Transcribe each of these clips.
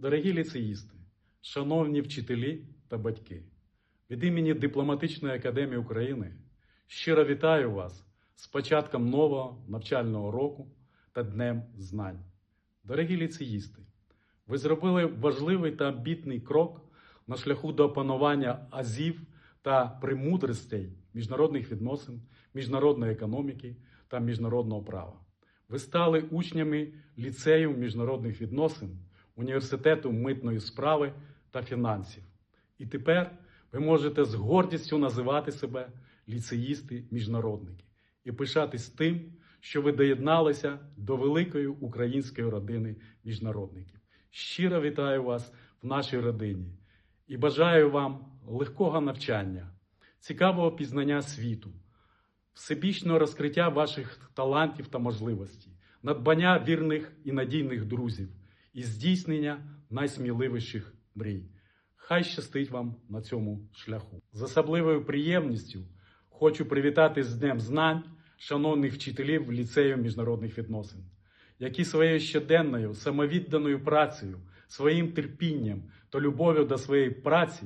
Дорогі ліцеїсти, шановні вчителі та батьки, від імені Дипломатичної академії України щиро вітаю вас з початком нового навчального року та Днем Знань. Дорогі ліцеїсти, ви зробили важливий та амбітний крок на шляху до опанування азів та премудростей міжнародних відносин, міжнародної економіки та міжнародного права. Ви стали учнями ліцею міжнародних відносин, університету митної справи та фінансів. І тепер ви можете з гордістю називати себе ліцеїсти-міжнародники і пишатись тим, що ви доєдналися до великої української родини міжнародників. Щиро вітаю вас в нашій родині і бажаю вам легкого навчання, цікавого пізнання світу, всебічного розкриття ваших талантів та можливостей, надбання вірних і надійних друзів і здійснення найсміливіших мрій. Хай щастить вам на цьому шляху. З особливою приємністю хочу привітати з Днем Знань шановних вчителів ліцею міжнародних відносин, які своєю щоденною самовідданою працею, своїм терпінням та любов'ю до своєї праці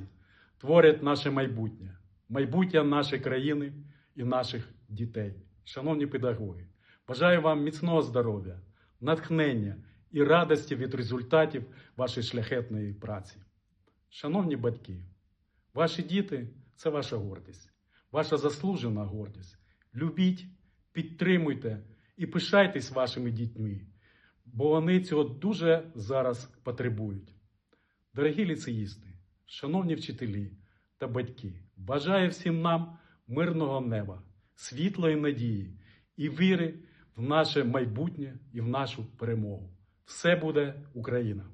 творять наше майбутнє, майбутнє нашої країни і наших дітей. Шановні педагоги, бажаю вам міцного здоров'я, натхнення і радості від результатів вашої шляхетної праці. Шановні батьки, ваші діти це ваша гордість, ваша заслужена гордість. Любіть, підтримуйте і пишайтесь вашими дітьми, бо вони цього дуже зараз потребують. Дорогі ліцеїсти, шановні вчителі та батьки, бажаю всім нам мирного неба, світлої надії і віри в наше майбутнє і в нашу перемогу. Все буде Україна!